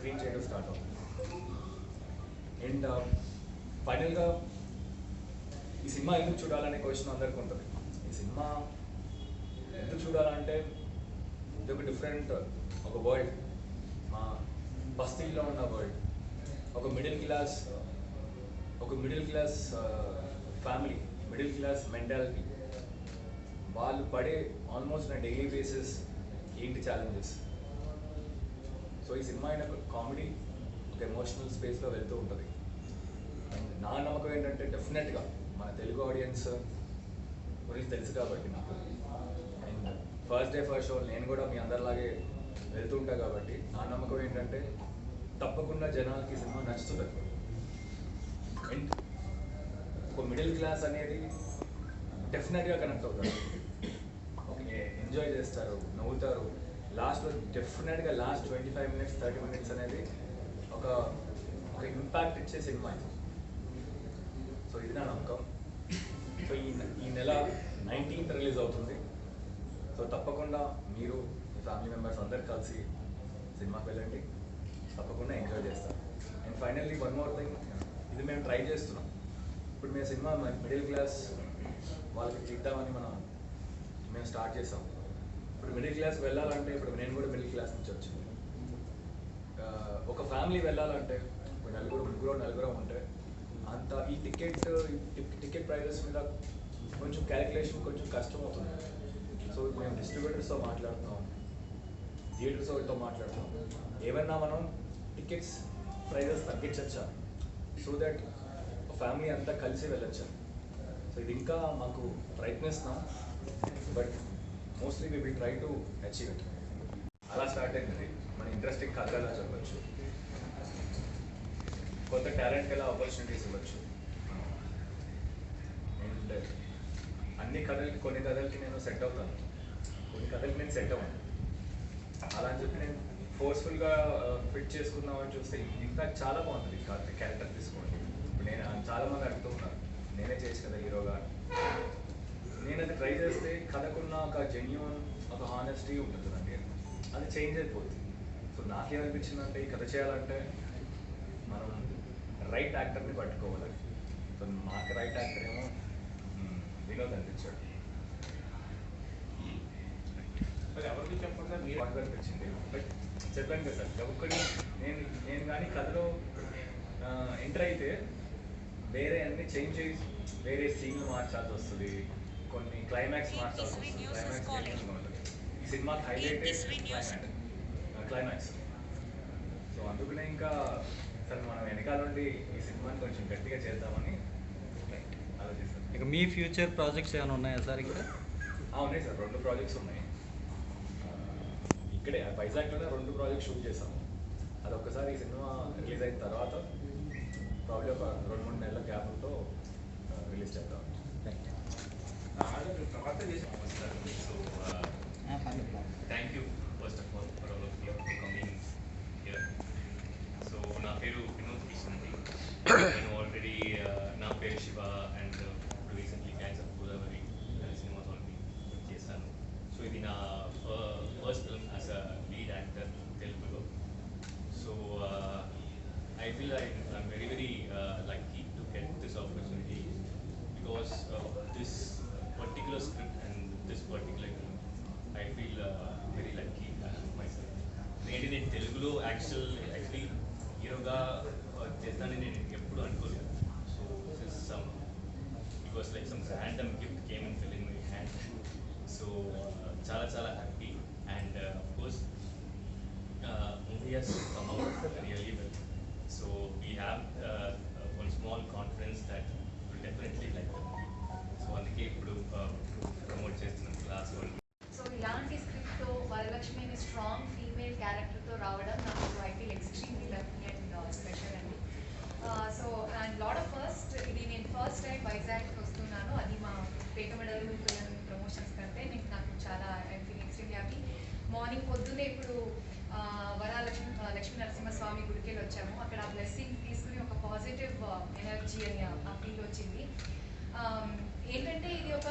Screen చేయడం start అవుతుంది. And ఫైనల్గా uh, ఈ సినిమా ఎందుకు చూడాలనే క్వశ్చన్ అందరికీ ఉంటుంది. ఈ సినిమా ఎందుకు చూడాలంటే ఇది ఒక డిఫరెంట్ ఒక వరల్డ్ మా బస్తీల్లో ఉన్న వరల్డ్ ఒక మిడిల్ క్లాస్ ఒక middle class family middle class mentality వాళ్ళు పడే ఆల్మోస్ట్ నా డైలీ బేసిస్ ఏంటి ఛాలెంజెస్ సో ఈ సినిమా అయిన కామెడీ ఒక ఎమోషనల్ స్పేస్లో వెళ్తూ ఉంటుంది. అండ్ నా నమ్మకం ఏంటంటే డెఫినెట్గా మన తెలుగు ఆడియన్స్ గురించి తెలుసు కాబట్టి నాకు. And first day first show నేను కూడా మీ అందరిలాగే వెళ్తూ ఉంటా కాబట్టి నా నమ్మకం ఏంటంటే తప్పకుండా జనాలకి సినిమా నచ్చుతుంది. అండ్ ఒక మిడిల్ క్లాస్ అనేది డెఫినెట్గా కనెక్ట్ అవుతారు. ఓకే ఎంజాయ్ చేస్తారు నవ్వుతారు. లాస్ట్లో డెఫినెట్గా last twenty five minutes thirty minutes అనేది ఒక ఒక ఇంపాక్ట్ ఇచ్చే సినిమా సో ఇది నా నమ్మకం. సో ఈ ఈ నెల నైన్టీన్త్ రిలీజ్ అవుతుంది. సో తప్పకుండా మీరు మీ ఫ్యామిలీ మెంబర్స్ అందరు కలిసి సినిమాకి వెళ్ళండి. తప్పకుండా ఎంజాయ్ చేస్తారు and finally one more thing ఇది మేము ట్రై చేస్తున్నాం. ఇప్పుడు మేము సినిమా మిడిల్ క్లాస్ వాళ్ళకి తీద్దామని మనం మేము స్టార్ట్ చేసాం. ఇప్పుడు మిడిల్ క్లాస్ వెళ్ళాలంటే ఇప్పుడు నేను కూడా మిడిల్ క్లాస్ నుంచి వచ్చింది. ఒక ఫ్యామిలీ వెళ్ళాలంటే ఇప్పుడు నలుగురు ముగ్గురు నలుగురు ఉంటే అంత ఈ టికెట్ టికెట్ ప్రైజెస్ మీద కొంచెం క్యాలిక్యులేషన్ కొంచెం కష్టం అవుతుంది. సో మేము డిస్ట్రిబ్యూటర్స్తో మాట్లాడుతున్నాం థియేటర్స్ వాళ్ళతో మాట్లాడుతున్నాం. ఏమన్నా మనం టికెట్స్ ప్రైజెస్ తగ్గించచ్చా? సో దట్ ఫ్యామిలీ అంతా కలిసి వెళ్ళొచ్చా? సో ఇది ఇంకా మాకు ప్రయత్నిస్తున్నాం. But mostly we will try to achieve it అలా స్టార్ట్ అయింది మన ఇంట్రెస్టింగ్ కథగా చెప్పచ్చు. కొత్త టాలెంట్ ఎలా ఆపర్చునిటీస్ ఇవ్వచ్చు. అండ్ అన్ని కథలకి కొన్ని కథలకి నేను సెట్ అవుతాను. కొన్ని కథలకి నేను సెట్ అవ్వను. అలా అని చెప్పి నేను ఫోర్స్ఫుల్గా ఫిట్ చేసుకుందామని చూస్తే ఇన్ఫాక్ట్ చాలా బాగుంటుంది క్యారెక్టర్ తీసుకోండి ఇప్పుడు నేను చాలా మంది అడుగుతూ ఉన్నాను నేనే చేసి కదా హీరోగా. చేస్తే కథకున్న ఒక జెన్యున్ ఒక హానెస్టీ ఉంటుందండి అది చేంజ్ అయిపోతుంది సో నాకేమనిపించిందంటే ఈ కథ చేయాలంటే మనం రైట్ యాక్టర్ని పట్టుకోవాలి. సో మాకు రైట్ యాక్టర్ ఏమో వినోద్ అనిపించాడు. ఎవరికి చెప్పకుండా మీరు అనిపించింది. బట్ చెప్పాను కదా సార్ ఒక్కడి నేను నేను కానీ కథలో ఎంటర్ అయితే వేరే అన్ని చేంజ్ చేసి వేరే సీన్లు మార్చాల్సి వస్తుంది. కొన్ని క్లైమాక్స్ వస్తుంది క్లైమాక్స్ ఉంటుంది ఈ సినిమాకి హైలైట్ క్లైమాక్స్ క్లైమాక్స్ సో అందుకనే ఇంకా సరే మనం వెనకాల నుండి ఈ సినిమాని కొంచెం గట్టిగా చేద్దామని ఆలోచిస్తాను ఇక మీ ఫ్యూచర్ ప్రాజెక్ట్స్ ఏమైనా ఉన్నాయా సార్ ఇక్కడ? ఆ, ఉన్నాయి సార్. రెండు ప్రాజెక్ట్స్ ఉన్నాయి. ఇక్కడే వైజాగ్లోనే రెండు ప్రాజెక్ట్స్ షూట్ చేసాము అది ఒక్కసారి ఈ సినిమా రిలీజ్ అయిన తర్వాత ప్రాబ్లీ ఒక రెండు మూడు నెలల గ్యాప్తో రిలీజ్ చేద్దాం. తర్వాత చేసి So, uh, thank you first of all for all of you for coming here. So, నా పేరు వినోద్ కిషన్ అండి నేను ఆల్రెడీ నా పేరు Shiva and recently Cannes of Godavari cinemas already చేశాను సో ఇది నా first film as a lead actor తెలుగులో so I feel I I'm very very lucky to get this opportunity because uh, this particular script and this particular film, I feel uh, very lucky uh, myself. ఏంటి నేను తెలుగులో actual actually హీరోగా చేస్తానని నేను ఎప్పుడు అనుకోలేదు so this some it was like some random gift came and fill in my hand so చాలా చాలా happy and of course uh, movie has come out really well. So we రావడం నాకు I feel extremely lucky and uh, special అండి. So and lot of first ఇది నేను first time వైజాగ్కి వస్తున్నాను. అది మా పేట మెడలు పిల్లలు ప్రమోషన్స్ కంటే నేను నాకు చాలా I feel extremely happy. Morning పొద్దున్నే ఇప్పుడు uh, వరాలక్ష్మి వరలక్ష్మి లక్ష్మీ నరసింహస్వామి గుడికి వెళ్ళి వచ్చాము. అక్కడ ఆ బ్లెస్సింగ్ తీసుకుని ఒక పాజిటివ్ ఎనర్జీ అని ఆ- ఫీల్ వచ్చింది. Um, ఏంటంటే ఇది ఒక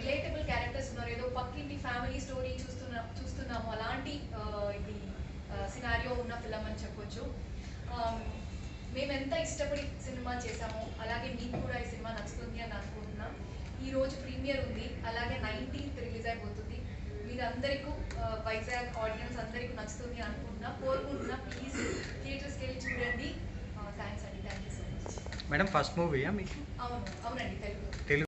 రిలేటబుల్ క్యారెక్టర్స్ ఉన్నారు. ఏదో పక్కింటి ఫ్యామిలీ స్టోరీ చూస్తున్నా చూస్తున్నాము. అలాంటి ఇది సినారియో ఉన్న ఫిలం అని చెప్పొచ్చు. మేము ఎంత ఇష్టపడి సినిమా చేసామో అలాగే మీకు కూడా ఈ సినిమా నచ్చుతుంది అని అనుకుంటున్నాం. ఈ రోజు ప్రీమియర్ ఉంది. అలాగే నైన్టీన్త్ రిలీజ్ అయిపోతుంది. మీరందరికీ వైజాగ్ ఆడియన్స్ అందరికీ నచ్చుతుంది అనుకుంటున్నా. కోరుకుంటున్నా ప్లీజ్ థియేటర్స్కి వెళ్ళి చూడండి. థ్యాంక్స్ అండి. Thank you so much madam first మూవీయా మీకు? అవును. అవునండి. తెలుగు